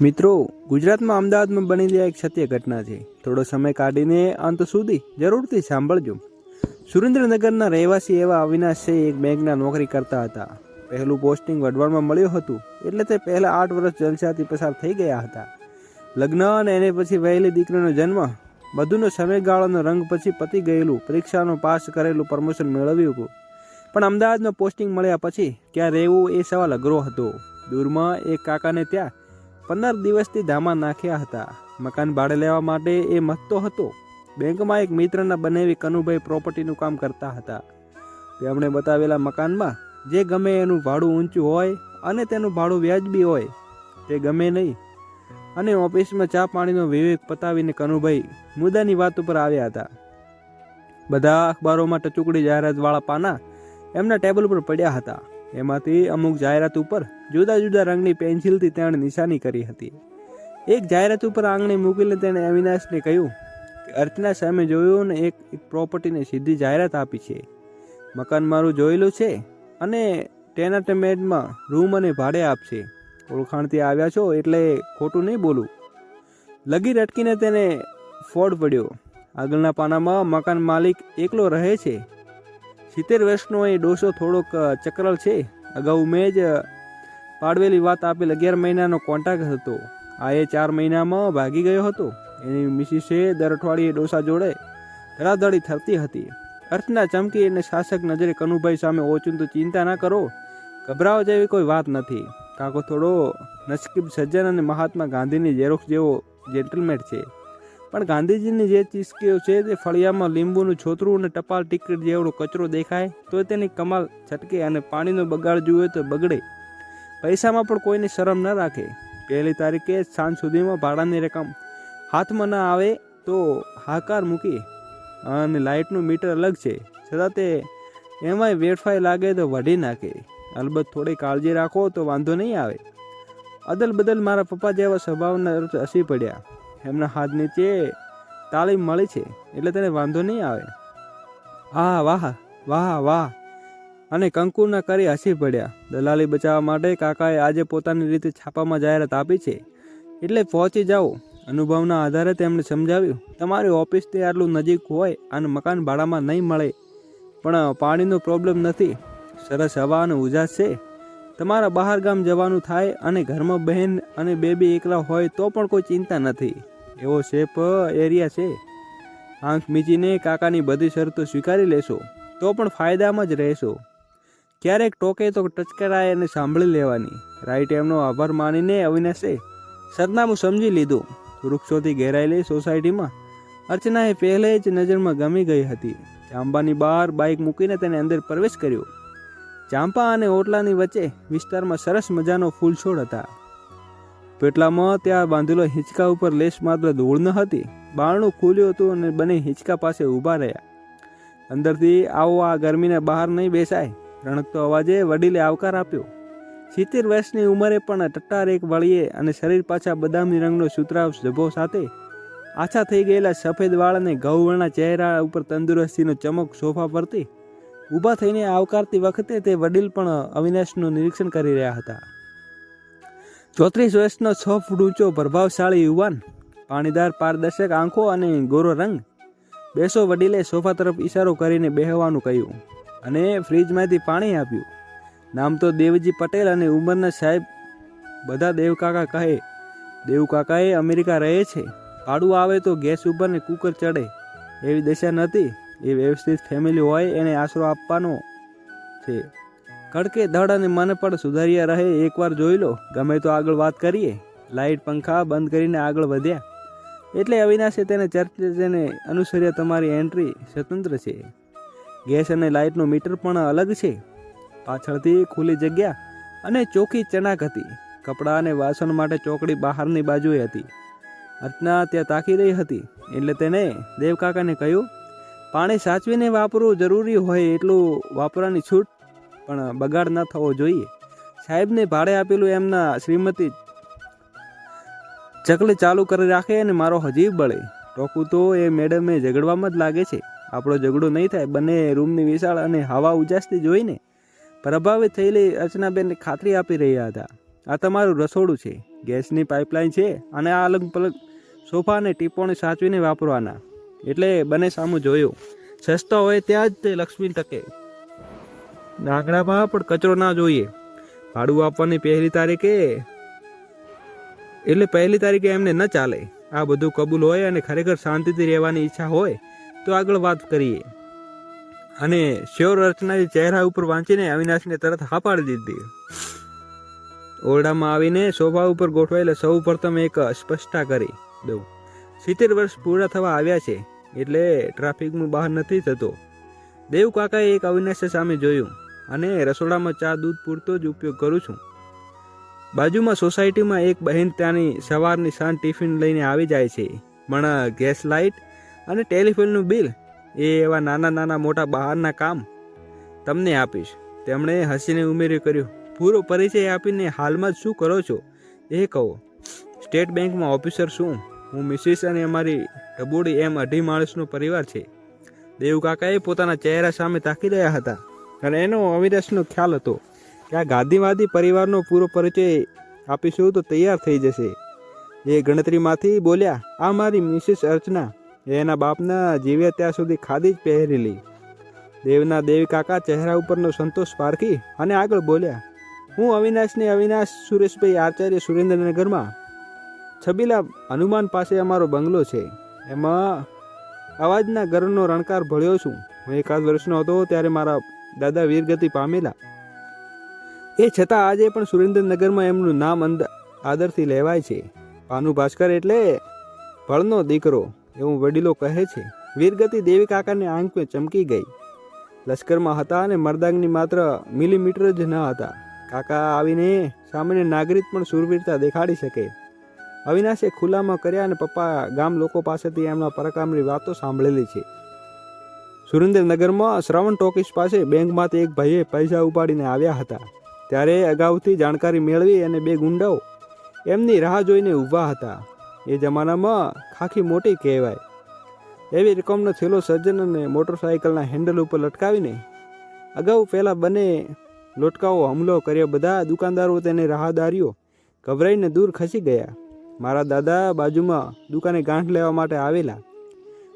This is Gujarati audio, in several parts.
મિત્રો, ગુજરાતમાં અમદાવાદમાં બનેલી એક સત્ય ઘટના છે. થોડો સમય કાઢીને અંત સુધી જરૂરથી સાંભળજો. સુરેન્દ્રનગરના રહેવાસી એવા અવિનાશ છે એક બેંકના નોકરી કરતા હતા. પહેલું પોસ્ટિંગ વઢવાણમાં મળ્યું હતું, એટલે તે પહેલા આઠ વર્ષ જલસાથી પસાર થઈ ગયા હતા. લગ્ન અને એને પછી વહેલી દીકરીનો જન્મ, બધુંનો સમયગાળાનો રંગ પછી પતી ગયેલું, પરીક્ષાનો પાસ કરેલું પ્રમોશન મેળવ્યું હતું. પણ અમદાવાદમાં પોસ્ટિંગ મળ્યા પછી ક્યાં રહેવું એ સવાલ અઘરો હતો. દૂરમાં એક કાકાને ત્યાં પંદર દિવસથી ધામા નાખ્યા હતા. મકાન ભાડે લેવા માટે એ મથતો હતો. બેંકમાં એક મિત્રના બનેવી કનુભાઈ પ્રોપર્ટીનું કામ કરતા હતા. તેમણે બતાવેલા મકાનમાં જે ગમે એનું ભાડું ઊંચું હોય અને તેનું ભાડું વ્યાજબી હોય, તે ગમે નહીં. અને ઓફિસમાં ચા પાણીનો વિવેક પતાવીને કનુભાઈ મુદ્દાની વાત ઉપર આવ્યા હતા. બધા અખબારોમાં ટચુકડી જાહેરાતવાળા પાના એમના ટેબલ ઉપર પડ્યા હતા. એમાંથી અમુક જાહેરાત ઉપર જુદા જુદા રંગની પેન્સિલથી તેણે નિશાની કરી હતી. એક જાહેરાત ઉપર આંગણી મૂકીને તેણે અવિનાશને કહ્યું કે, અર્ચના સામે જોયું ને એક પ્રોપર્ટીને સીધી જાહેરાત આપી છે. મકાન મારું જોયેલું છે અને ટેનાટેમેન્ટમાં રૂમ અને ભાડે આપશે. ઓળખાણથી આવ્યા છો એટલે ખોટું નહીં બોલું. લગી રટકીને તેને ફોડ પડ્યો. આગળના પાનામાં મકાન માલિક એકલો રહે છે. સિત્તેર વર્ષનો એ ડોસો થોડોક ચક્રલ છે. અગાઉ મેં જ પાડવેલી વાત આપેલ અગિયાર મહિનાનો કોન્ટ્રાક્ટ હતો. આ એ ચાર મહિનામાં ભાગી ગયો હતો. એની મિસિસે દર અઠવાડિયે ડોસા જોડે ધડાધડી થરતી હતી. અર્થના ચમકી અને શાસક નજરે કનુભાઈ સામે ઓચું તો ચિંતા ના કરો. ગભરાવા જેવી કોઈ વાત નથી. કાકો થોડો નસકીબ સજ્જન અને મહાત્મા ગાંધીની ઝેરોક્ષ જેવો જેન્ટલમેન છે. પણ ગાંધીજીની જે ચીસકીઓ છે તે ફળિયામાં લીંબુનું છોતરું અને ટપાલ ટિકિટ જેવડો કચરો દેખાય, તો તેની કમાલ છટકે અને પાણીનો બગાડ જોઈએ તો બગડે. પૈસામાં પણ કોઈને શરમ ન રાખે. પહેલી તારીખે સાંજ સુધીમાં ભાડાની રકમ હાથમાં ના આવે તો હાકાર મૂકી. અને લાઇટનું મીટર અલગ છે. છતાં તે એમાંય વેડફાઈ લાગે તો વઢી નાખે. અલબત્ત થોડી કાળજી રાખો તો વાંધો નહીં આવે. અદલ બદલ મારા પપ્પા જેવા સ્વભાવના હસી પડ્યા. એમના હાથ નીચે તાલીમ મળી છે, એટલે તેને વાંધો નહીં આવે. આ વાહ વાહ વાહ. અને કંકુના કરી હસી પડ્યા. દલાલી બચાવવા માટે કાકાએ આજે પોતાની રીતે છાપામાં જાહેરાત આપી છે. એટલે પહોંચી જાઓ. અનુભવના આધારે તેમણે સમજાવ્યું, તમારી ઓફિસથી આટલું નજીક હોય અને મકાન ભાડામાં નહીં મળે. પણ પાણીનો પ્રોબ્લેમ નથી. સરસ હવા અને ઉજાસ છે. તમારા બહાર ગામ જવાનું થાય અને ઘરમાં બહેન અને બેબી એકલા હોય તો પણ કોઈ ચિંતા નથી. એવો સેફ એરિયા છે. આંખ મીચીને કાકાની બધી શરતો સ્વીકારી લેશો, તો પણ ફાયદામાં જ રહેશો. ક્યારેક ટોકે તો ટચકરાય અને સાંભળી લેવાની. રાઈટ એમનો આભાર માનીને અવિનાશે સરનામું સમજી લીધું. વૃક્ષોથી ઘેરાયેલી સોસાયટીમાં અર્ચનાએ પહેલે જ નજરમાં ગમી ગઈ હતી. ચાંબાની બહાર બાઇક મૂકીને તેને અંદર પ્રવેશ કર્યો. ચાંપા અને ઓટલાની વચ્ચે વિસ્તારમાં સરસ મજાનો ફૂલ છોડ પેટલામાં ત્યાં બાંધેલો હિંચકા ઉપર લેસ માત્ર ધૂળ ન હતી, બારણું ખુલ્યું હતું અને બંને હિંચકા પાસે ઊભા રહ્યા. અંદરથી આવો આ ગરમીને બહાર નહીં બેસાય, રણકતો અવાજે વડીલે આવકાર આપ્યો. સિત્તેર વર્ષની ઉંમરે પણ ટટ્ટાર એક વળીએ અને શરીર પાછા બદામી રંગનો સુતરાવ જભો સાથે આછા થઈ ગયેલા સફેદ વાળ અને ઘઉવર્ણા ચહેરા ઉપર તંદુરસ્તીનો ચમક સોફા પરથી. ઊભા થઈને આવકારતી વખતે તે વડીલ પણ અવિનાશનું નિરીક્ષણ કરી રહ્યા હતા. ચોત્રીસ વર્ષનો છ ફૂટ ઊંચો પ્રભાવશાળી યુવાન, પાણીદાર, પારદર્શક, આંખો અને ગોરો રંગ. બેસો વડીલે સોફા તરફ ઈશારો કરીને બેહવાનું કહ્યું અને ફ્રીજમાંથી પાણી આપ્યું. નામ તો દેવજી પટેલ અને ઉંમરના સાહેબ. બધા દેવકાકા કહે, દેવકાકાએ અમેરિકા રહે છે. ભાડું આવે તો ગેસ ઉપર ને કુકર ચડે. એવી દશા નથી એ વ્યવસ્થિત ફેમિલી હોય એને આશરો આપવાનો છે. કડકે દળ અને મને પણ સુધાર્યા રહે, એકવાર જોઈ લો. ગમે તો આગળ વાત કરીએ. લાઇટ પંખા બંધ કરીને આગળ વધ્યા. એટલે અવિનાશે તેને ચર્ચે તેને અનુસર્યા તમારી એન્ટ્રી સ્વતંત્ર છે. ગેસ અને લાઇટનું મીટર પણ અલગ છે. પાછળથી ખુલ્લી જગ્યા અને ચોખ્ખી ચણાક હતી. કપડાં અને વાસણ માટે ચોકડી બહારની બાજુએ હતી. અર્ચના ત્યાં તાકી રહી હતી. એટલે તેને દેવકાકાને કહ્યું, પાણી સાચવીને વાપરવું જરૂરી હોય એટલું વાપરવાની છૂટ પણ બગાડ ન થવો જોઈએ. સાહેબને ભાડે આપેલું એમના શ્રીમતી ચકલી ચાલુ કરી રાખે અને મારો હજી બળે. ટોકું તો એ મેડમે ઝઘડવામાં જ લાગે છે. આપણો ઝઘડો નહીં થાય, બંને રૂમની વિશાળ અને હવા ઉજાસથી જોઈને પ્રભાવિત થયેલી અર્ચનાબેનને ખાતરી આપી રહ્યા હતા. આ તમારું રસોડું છે, ગેસની પાઇપલાઇન છે અને આ અલગ પલગ સોફા અને ટીપોને સાચવીને વાપરવાના. એટલે બંને સામું જોયું. સસ્તો હોય ત્યાં જ તે લક્ષ્મી ટકે. નાગડામાં, પણ કચરો ના જોઈએ. ભાડું આપવાની પહેલી તારીખે, એટલે પહેલી તારીખે એમને ન ચાલે. આ બધું કબૂલ હોય અને ખરેખર શાંતિથી રહેવાની ઈચ્છા હોય, તો આગળ વાત કરીએ. અને શ્યોર રચનાએ ચહેરા ઉપર વાંચીને અવિનાશને તરત હા પાડી દીધી. ઓરડામાં આવીને શોભા ઉપર ગોઠવાયેલા સૌ પ્રથમ એક સ્પષ્ટતા કરી દઉં. સિત્તેર વર્ષ પૂરા થવા આવ્યા છે, એટલે ટ્રાફિકનું બહાર નથી થતો. દેવ કાકાએ એક અવિનાશ સામે જોયું. અને રસોડામાં ચા, દૂધ પૂરતો જ ઉપયોગ કરું છું. બાજુમાં સોસાયટીમાં એક બહેન ત્યાંની સવારની સાંજ ટિફિન લઈને આવી જાય છે. પણ ગેસ લાઇટ અને ટેલિફોનનું બિલ એ એવા નાના નાના મોટા બહારના કામ તમને આપીશ. તેમણે હસીને ઉમેર્યું કર્યું, પૂરો પરિચય આપીને હાલમાં જ શું કરો છો એ કહો, સ્ટેટ બેંકમાં ઓફિસર શું હું મિસિસ અને અમારી ડબોડી એમ અઢી માણસનો પરિવાર છે. દેવકાકાએ પોતાના ચહેરા સામે તાકી રહ્યા હતા. અને એનો અવિનાશનો ખ્યાલ હતો કે આ ગાંધીવાદી પરિવારનો પૂરો પરિચય આપીશું તો તૈયાર થઈ જશે. એ ગણતરીમાંથી બોલ્યા, આ મારી મિસિસ અર્ચના. એના બાપના જીવ્યા ત્યાં સુધી ખાદી જ પહેરેલી દેવના દેવી કાકા ચહેરા ઉપરનો સંતોષ પારખી અને આગળ બોલ્યા, હું અવિનાશને અવિનાશ સુરેશભાઈ આચાર્ય સુરેન્દ્રનગરમાં. છબીલા હનુમાન પાસે અમારો બંગલો છે. એમાં અવાજના ગરનો રણકાર ભળ્યો છું. હું એકાદ વર્ષનો હતો ત્યારે મારા દાદા વીરગતિ પામેલા. એ છતાં આજે પણ સુરેન્દ્રનગરમાં એમનું નામ આદરથી લેવાય છે. ભાનુ ભાસ્કર એટલે ભળનો દીકરો એવું વડીલો કહે છે. વીરગતિ દેવી કાકાને આંખ ચમકી ગઈ. લશ્કરમાં હતા અને મર્દાંગની માત્ર મિલીમીટર જ ન હતા. કાકા આવીને સામાન્ય નાગરિક પણ સુરવીરતા દેખાડી શકે. અવિનાશે ખુલ્લામાં કર્યા અને પપ્પા ગામ લોકો પાસેથી એમના પરકામની વાતો સાંભળેલી છે. સુરેન્દ્રનગરમાં શ્રવણ ટોકીસ પાસે બેંકમાંથી એક ભાઈએ પૈસા ઉપાડીને આવ્યા હતા. ત્યારે અગાઉથી જાણકારી મેળવી અને બે ગુંડાઓ એમની રાહ જોઈને ઊભા હતા. એ જમાનામાં ખાખી મોટી કહેવાય. એવી રકમનો થેલો સર્જન અને મોટરસાયકલના હેન્ડલ ઉપર લટકાવીને અગાઉ પહેલાં બંને લોટકાઓ હુમલો કર્યો. બધા દુકાનદારો તેને રાહદારીઓ ગભરાઈને દૂર ખસી ગયા. મારા દાદા બાજુમાં દુકાને ગાંઠ લેવા માટે આવેલા.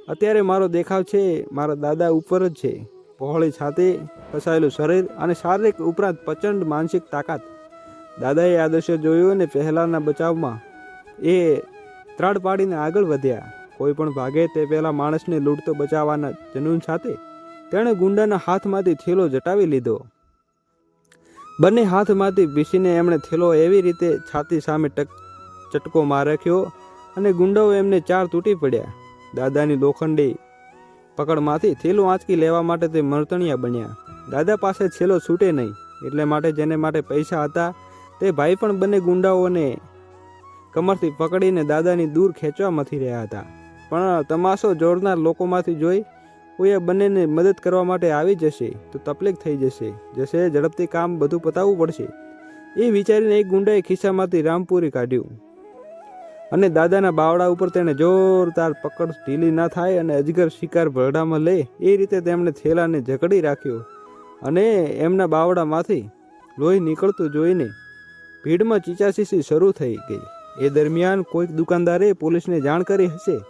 અત્યારે મારો દેખાવ છે, મારા દાદા ઉપર જ છે. પહોળી છાતી, ફસાયેલું શરીર અને શારીરિક ઉપરાંત પ્રચંડ માનસિક તાકાત. દાદાએ આ દ્રશ્ય જોયું અને પહેલાંના બચાવમાં એ ત્રાડ પાડીને આગળ વધ્યા. કોઈ પણ ભાગે તે પહેલાં માણસને લૂંટતો બચાવવાના જનૂન સાથે તેણે ગુંડાના હાથમાંથી થેલો જટાવી લીધો. બંને હાથમાંથી ભીસીને એમણે થેલો એવી રીતે છાતી સામે ટક ચટકો માર રાખ્યો અને ગુંડાઓ એમને ચાર તૂટી પડ્યા. દાદાની લોખંડી પકડમાંથી થેલું આંચકી લેવા માટે તે મરતણિયા બન્યા. દાદા પાસે છેલ્લો છૂટે નહીં, એટલે માટે જેને માટે પૈસા હતા તે ભાઈ પણ બંને ગુંડાઓને કમરથી પકડીને દાદાની દૂર ખેંચવા મથી રહ્યા હતા. પણ તમાશો જોડનાર લોકોમાંથી જોઈ કોઈ આ બંનેને મદદ કરવા માટે આવી જશે તો તકલીફ થઈ જશે જશે ઝડપથી કામ બધું પતાવવું પડશે. એ વિચારીને એક ગુંડાએ ખિસ્સામાંથી રામપુરી કાઢ્યું. અને દાદાના બાવડા ઉપર તેણે જોરદાર પકડ ઢીલી ના થાય અને અજગર શિકાર ભરડામાં લે, એ રીતે તેમણે થેલાને જકડી રાખ્યો. અને એમના બાવડામાંથી લોહી નીકળતું જોઈને ભીડમાં ચીચાચીસી શરૂ થઈ ગઈ. એ દરમિયાન કોઈક દુકાનદારે પોલીસને જાણ કરી હશે.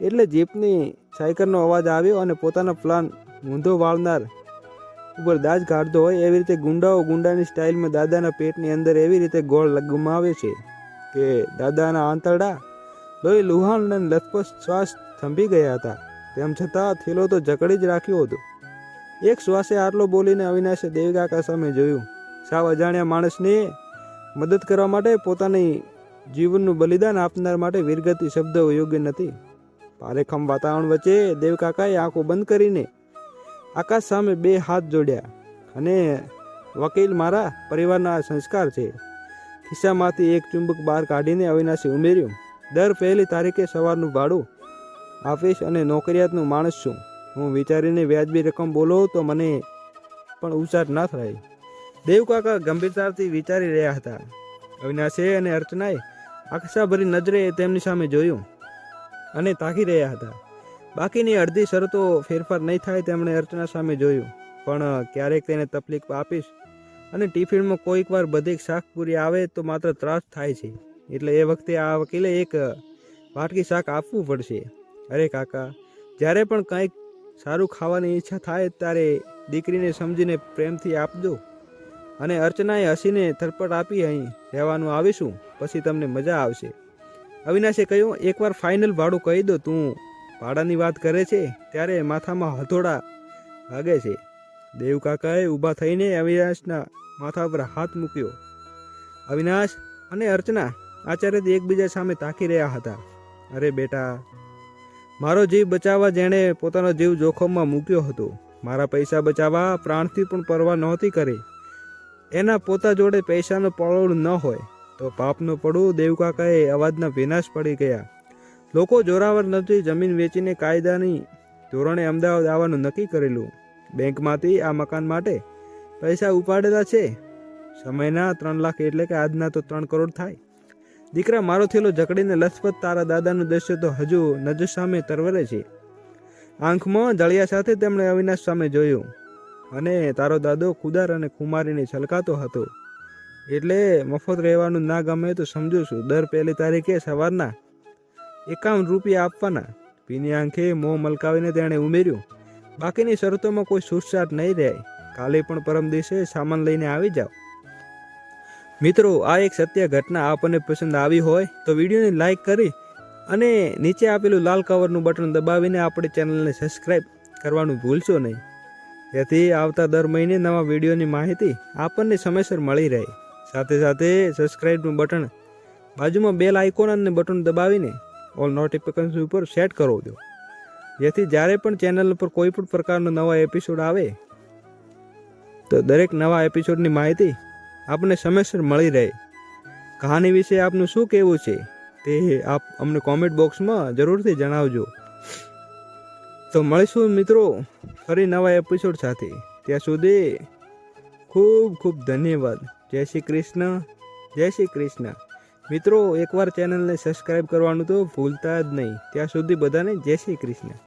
એટલે જીપની સાયકલનો અવાજ આવ્યો અને પોતાનો પ્લાન મૂંધો વાળનાર ઉપર દાજ કાઢતો હોય એવી રીતે ગુંડાઓ ગુંડાની સ્ટાઇલમાં દાદાના પેટની અંદર એવી રીતે ગોળ ગુમાવે છે. કે, દાદાના આંતરડા? લોહી લુહાણ અને લથપથ શ્વાસ થંભી ગયા હતા. તેમ છતાં થેલો તો જકડી જ રાખ્યો હતો. એક શ્વાસે આટલો બોલીને અવિનાશે દેવીકાકા સામે જોયું. સાવ અજાણ્યા માણસને મદદ કરવા માટે પોતાની જીવનનું બલિદાન આપનાર માટે વીરગતિ શબ્દ યોગ્ય નથી. પારેખમ વાતાવરણ વચ્ચે દેવકાકાએ આંખો બંધ કરીને આકાશ સામે બે હાથ જોડ્યા. અને વકીલ મારા પરિવારના સંસ્કાર છે. ખિસ્સામાંથી એક ચુંબક બહાર કાઢીને અવિનાશે ઉમેર્યું, દર પહેલી તારીખે સવારનું ભાડું આપીશ અને નોકરિયાતનું માણસ છું. હું વિચારીને વ્યાજબી રકમ બોલો તો મને પણ ઉચાર ના થાય. દેવકાકા ગંભીરતાથી વિચારી રહ્યા હતા. અવિનાશે અને અર્ચનાએ આકશાભરી નજરે તેમની સામે જોયું અને તાકી રહ્યા હતા. બાકીની અડધી શરતો ફેરફાર નહીં થાય તેમણે અર્ચના સામે જોયું, પણ ક્યારેક તેને તકલીફ આપીશ અને ટિફિનમાં કોઈક વાર બધે શાક પૂરી આવે તો માત્ર ત્રાસ થાય છે. એટલે એ વખતે આ વકીલે એક વાટકી શાક આપવું પડશે. અરે કાકા, જ્યારે પણ કંઈક સારું ખાવાની ઈચ્છા થાય ત્યારે દીકરીને સમજીને પ્રેમથી આપજો. અને અર્ચનાએ હસીને થરપટ આપી અહીં રહેવાનું આવીશું, પછી તમને મજા આવશે. અવિનાશે કહ્યું, એકવાર ફાઇનલ ભાડું કહી દો, તું ભાડાની વાત કરે છે, ત્યારે માથામાં હથોડા વાગે છે. દેવ કાકાએ ઊભા થઈને અવિનાશના માથા પર હાથ મૂક્યો. અવિનાશ અને અર્ચના આચાર્યથી એકબીજા સામે તાકી રહ્યા હતા. અરે બેટા, મારો જીવ બચાવવા જેણે પોતાનો જીવ જોખમમાં મૂક્યો હતો. મારા પૈસા બચાવવા પ્રાણથી પણ પરવા નહોતી કરી. એના પોતા જોડે પૈસાનું પળોળ ન હોય. તો પાપનું પડું દેવકાકાએ અવાજના વિનાશ પડી ગયા. લોકો જોરાવર નથી જમીન વેચીને કાયદાની ધોરણે અમદાવાદ આવવાનું નક્કી કરેલું. બેંકમાંથી આ મકાન માટે પૈસા ઉપાડેલા છે. સમયના ત્રણ લાખ એટલે કે આજના તો ત્રણ કરોડ થાય. દીકરા મારો થેલો જકડીને લથપથ તારા દાદાનું દ્રશ્ય તો હજુ નજર સામે તરવરે છે. આંખમાં જળિયા સાથે તેમણે અવિનાશ સામે જોયું અને તારો દાદો ખુદાર અને ખુમારીને છલકાતો હતો. એટલે મફત રહેવાનું ના ગમે તો સમજુ છું દર પહેલી તારીખે સવારના એકાવન રૂપિયા આપવાના. પીની આંખે મોં મલકાવીને તેણે ઉમેર્યું બાકીની શરતોમાં કોઈ છૂટછાટ નહીં રહે. કાલે પણ પરમ દિવસે સામાન લઈને આવી જાઓ. મિત્રો, આ એક સત્ય ઘટના આપણને પસંદ આવી હોય તો વિડીયોને લાઇક કરી અને નીચે આપેલું લાલ કવરનું બટન દબાવીને આપણે ચેનલને સબસ્ક્રાઈબ કરવાનું ભૂલશો નહીં. જેથી આવતા દર મહિને નવા વિડીયોની માહિતી આપણને સમયસર મળી રહે. સાથે સાથે સબસ્ક્રાઈબનું બટન બાજુમાં બેલ આઇકોન અને બટન દબાવીને ઓલ નોટિફિકેશન ઉપર સેટ કરો દો જેથી જ્યારે પણ ચેનલ પર કોઈ પણ પ્રકારનો નવા એપિસોડ આવે, તો દરેક નવા એપિસોડની માહિતી આપણને સમયસર મળી રહે. કહાની વિશે આપનું શું કહેવું છે, તે આપ અમને કોમેન્ટ બોક્સમાં જરૂરથી જણાવજો. તો મળીશું મિત્રો ફરી નવા એપિસોડ સાથે. ત્યાં સુધી ખૂબ ખૂબ ધન્યવાદ. જય શ્રી કૃષ્ણ. જય શ્રી કૃષ્ણ. મિત્રો, એકવાર ચેનલને સબસ્ક્રાઈબ કરવાનું તો ભૂલતા જ નહીં. ત્યાં સુધી બધાને જય શ્રી કૃષ્ણ.